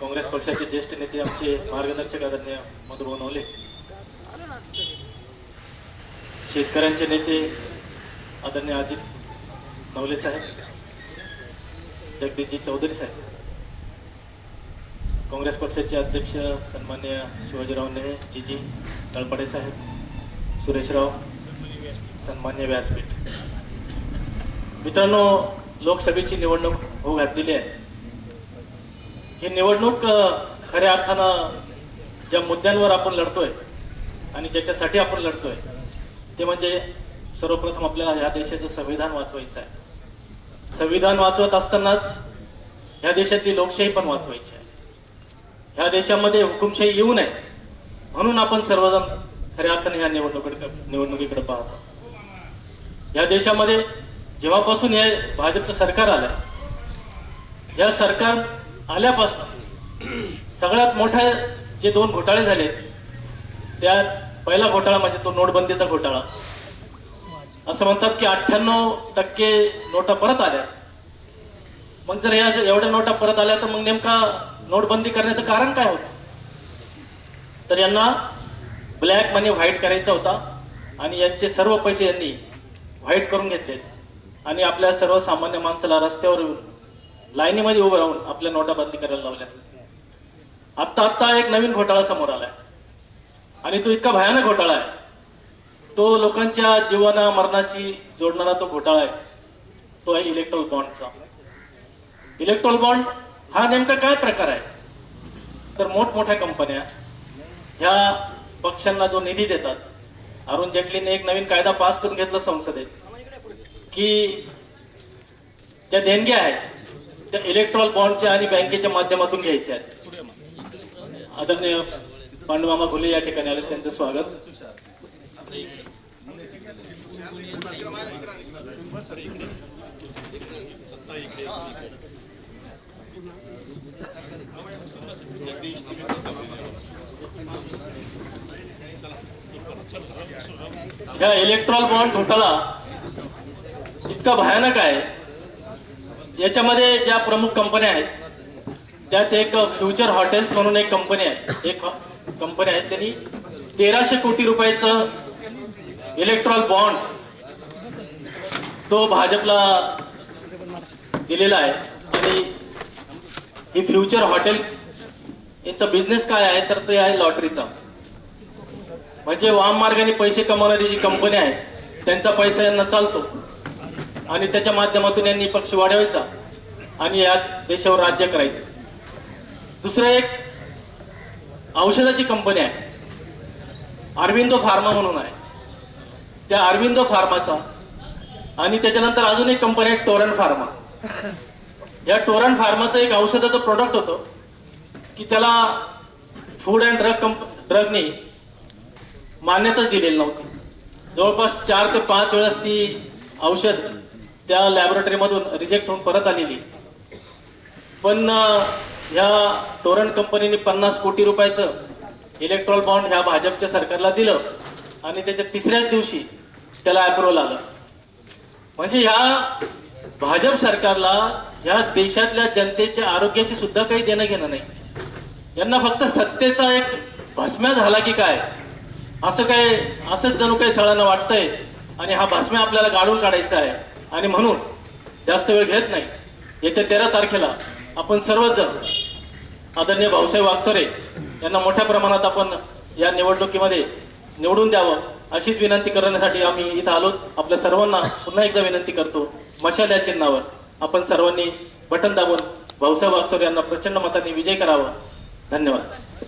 काँग्रेस पक्षाचे ज्येष्ठ नेते आमचे मार्गदर्शक आदरणीय मधुर नवले. शेतकऱ्यांचे नेते आदरणीय अजित नवले साहेब जगदीशजी चौधरी साहेब. काँग्रेस पक्षाचे अध्यक्ष सन्मान्य शिवाजीराव नेहे जीजी तळपडे साहेब सुरेशराव सन्मान्य व्यासपीठ. मित्रांनो लोकसभेची निवडणूक होऊ घातलेली आहे. ही निवडणूक खऱ्या अर्थानं ज्या मुद्द्यांवर आपण लढतोय आणि ज्याच्यासाठी आपण लढतोय ते म्हणजे सर्वप्रथम आपल्याला ह्या देशाचं संविधान वाचवायचं आहे. संविधान वाचवत असतानाच ह्या देशातली लोकशाही पण वाचवायची आहे. ह्या देशामध्ये हुकुमशाही येऊ नये म्हणून आपण सर्वजण खऱ्या अर्थाने ह्या निवडणुकीकडे निवडणुकीकडे पाहतो या देशामध्ये जेव्हापासून हे भाजपचं सरकार आलं या सरकार आल्यापासून सगळ्यात मोठे जे दोन घोटाळे झाले त्यात पहिला घोटाळा म्हणजे तो नोटबंदीचा घोटाळा. असं म्हणतात की अठ्ठ्याण्णव टक्के नोटा परत आल्या. मग जर या एवढ्या नोटा परत आल्या तर मग नेमका नोटबंदी करण्याचं कारण काय होतं? तर यांना ब्लॅक मनी व्हाईट करायचा होता आणि यांचे सर्व पैसे यांनी व्हाईट करून घेतले आणि आपल्या सर्वसामान्य माणसाला रस्त्यावर येऊन लाईनीमध्ये उभं राहून आपल्या नोटाबंदी करायला लावल्या. आत्ता आत्ता एक नवीन घोटाळा समोर आलाय. आणि तो इतका भयानक घोटाळा आहे. तो लोकांच्या जीवना मरणाशी जोडणारा तो घोटाळा आहे. तो आहे इलेक्ट्रॉल बॉन्डचा इलेक्ट्रॉल बॉन्ड हा नेमका काय प्रकार आहे? तर मोठमोठ्या कंपन्या ह्या पक्षांना जो निधी देतात अरुण जेटलीने एक नवीन कायदा पास करून घेतला संसदेत की ज्या देणग्या आहेत त्या इलेक्ट्रॉल बॉन्डच्या आणि बँकेच्या माध्यमातून घ्यायच्या आहेत. आदरणीय पांडुमामा घुले या ठिकाणी आले त्यांचं स्वागत. ह्या इलेक्ट्रॉल बॉन्ड घोटाळा इतका भयानक आहे. याच्यामध्ये ज्या प्रमुख कंपन्या आहेत त्यात एक फ्युचर हॉटेल्स म्हणून एक कंपनी आहे. एक कंपनी आहे त्यांनी तेराशे कोटी रुपयाचं इलेक्ट्रॉल बॉन्ड तो भाजपला दिलेला आहे. आणि ही फ्युचर हॉटेल याचा बिझनेस काय आहे तर ते आहे लॉटरीचा. म्हणजे वाम मार्गाने पैसे कमावणारी जी कंपनी आहे त्यांचा पैसा यांना चालतो. आणि त्याच्या माध्यमातून यांनी पक्ष वाढवायचा आणि या देशावर राज्य करायचं. दुसरं एक औषधाची कंपनी आहे अरविंदो फार्मा म्हणून आहे. त्या अरविंदो फार्माचा आणि त्याच्यानंतर अजून एक कंपनी आहे टोरन फार्मा. या टोरन फार्माचं एक औषधाचं प्रोडक्ट होतं की त्याला फूड अँड ड्रग कंप ड्रगने मान्यताच दिलेली नव्हती. जवळपास चार ते पाच वेळेस ती औषध त्या लॅबोरेटरीमधून रिजेक्ट होऊन परत आलेली. पण ह्या टोरंट कंपनीने पन्नास कोटी रुपयाचं इलेक्ट्रॉल बॉन्ड ह्या भाजपच्या सरकारला दिलं आणि त्याच्या तिसऱ्याच दिवशी त्याला अप्रुव्हल आलं. म्हणजे ह्या भाजप सरकारला ह्या देशातल्या जनतेच्या आरोग्याशी सुद्धा काही देणं घेणं नाही. यांना फक्त सत्तेचा एक भस्म्या झाला की काय? असं काय असंच जणू काही सगळ्यांना वाटतंय आणि हा भस्म्या आपल्याला गाडून काढायचा आहे. आणि म्हणून जास्त वेळ घेत नाही. येत्या तेरा तारखेला आपण सर्वचजण आदरणीय भाऊसाहेब वागसरे यांना मोठ्या प्रमाणात आपण या निवडणुकीमध्ये निवडून द्यावं अशीच विनंती करण्यासाठी आम्ही इथं आलो आपल्या सर्वांना पुन्हा एकदा विनंती करतो मशाल या चिन्हावर आपण सर्वांनी बटन दाबून भाऊसाहेब वागसरे यांना प्रचंड मताने विजय करावा. धन्यवाद.